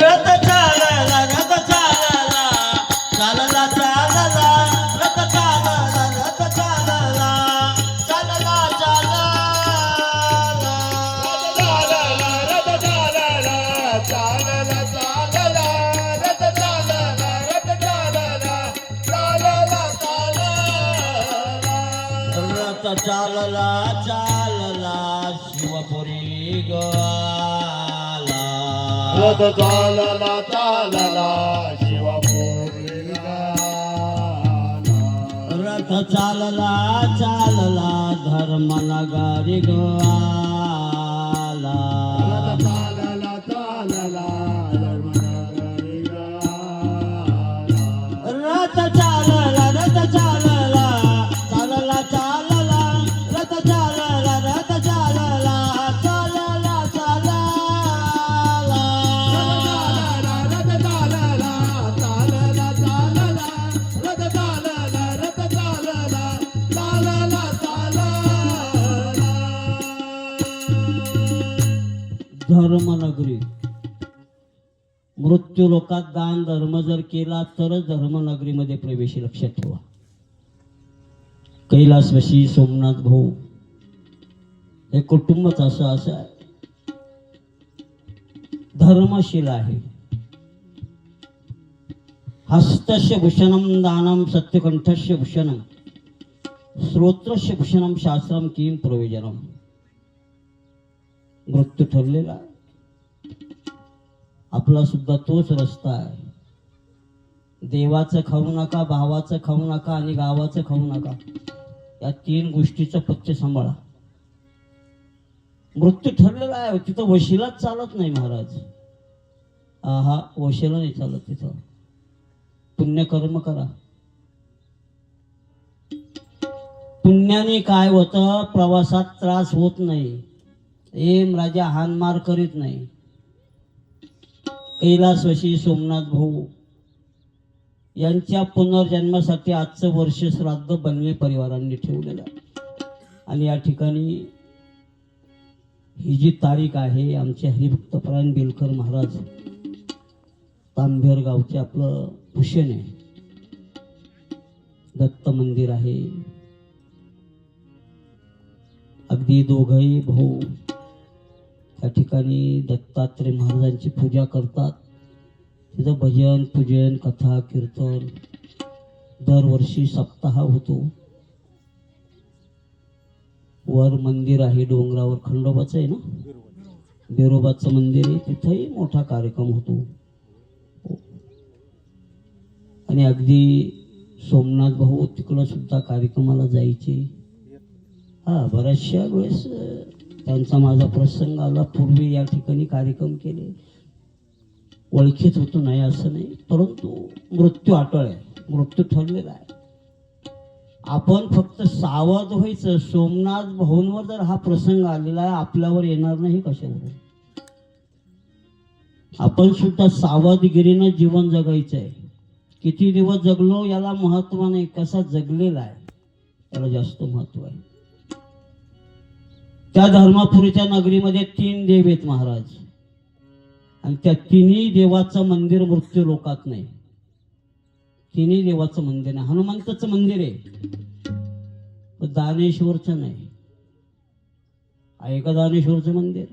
रथ चालला रथ चालला चालला चालला रथ चालला चालला रथ चालला चालला धर्मला गारी गोवाला. धर्मनगरी मृत्यू लोकात दान धर्म जर केला तरच धर्मनगरीमध्ये प्रवेश लक्षात ठेवा. कैलासवशी सोमनाथ भाऊ हे कुटुंबच असं असं आहे. धर्मशील आहे. हस्तस्य भूषणम दानम सत्यकंठस्य भूषणम श्रोत्रस्य भूषणम शास्त्रम किम प्रयोजनम? मृत्यू ठरलेला आहे. आपला सुद्धा तोच रस्ता आहे. देवाचं खाऊ नका भावाचं खाऊ नका आणि गावाचं खाऊ नका. या तीन गोष्टीचं पथ्य सांभाळा. मृत्यू ठरलेला आहे. तिथं वशिलाच चालत नाही महाराज. हा वशिला नाही चालत तिथं. पुण्यकर्म करा. पुण्याने काय होतं? प्रवासात त्रास होत नाही. एम राजा हानमार करीत नाही कैलासवशी सोमनाथ भाऊ यांच्या पुनर्जन्मासाठी आजचं वर्ष श्राद्ध बनवे परिवारांनी ठेवलेलं आहे आणि या ठिकाणी ही जी तारीख आहे आमचे हरिभक्तपरायण बेलकर महाराज तांभेर गावचे आपलं भूषण आहे दत्त मंदिर आहे अगदी दोघंही भाऊ त्या ठिकाणी दत्तात्रय महाराजांची पूजा करतात. तिथं भजन पूजन कथा कीर्तन दरवर्षी सप्ताह होतो. वर मंदिर आहे डोंगरावर. खंडोबाचं आहे ना? बेरोबाचं मंदिर आहे. तिथंही मोठा कार्यक्रम होतो. आणि अगदी सोमनाथ भाऊ तिकडं सुद्धा कार्यक्रमाला जायचे. हा बऱ्याचशा वेळेस त्यांचा माझा प्रसंग आला. पूर्वी या ठिकाणी कार्यक्रम केले. ओळखीत होतो नाही असं नाही परंतु मृत्यू आटळ आहे. मृत्यू ठरलेला आहे. आपण फक्त सावध व्हायचं. सोमनाथ भवनवर जर हा प्रसंग आलेला आहे आपल्यावर येणार नाही कशावर? आपण सुद्धा सावधगिरीनं जीवन जगायचं आहे किती दिवस जगलो याला महत्त्व नाही. कसा जगलेला आहे? त्याला जास्त महत्त्व आहे. त्या धर्मापुरीच्या नगरीमध्ये तीन देव आहेत महाराज. आणि त्या तिन्ही देवाचं मंदिर मृत्यू लोकात नाही. तिन्ही देवाचं मंदिर आहे हनुमंताचं मंदिर आहे. दानेश्वरचं नाही. ऐका दानेश्वरचं मंदिर.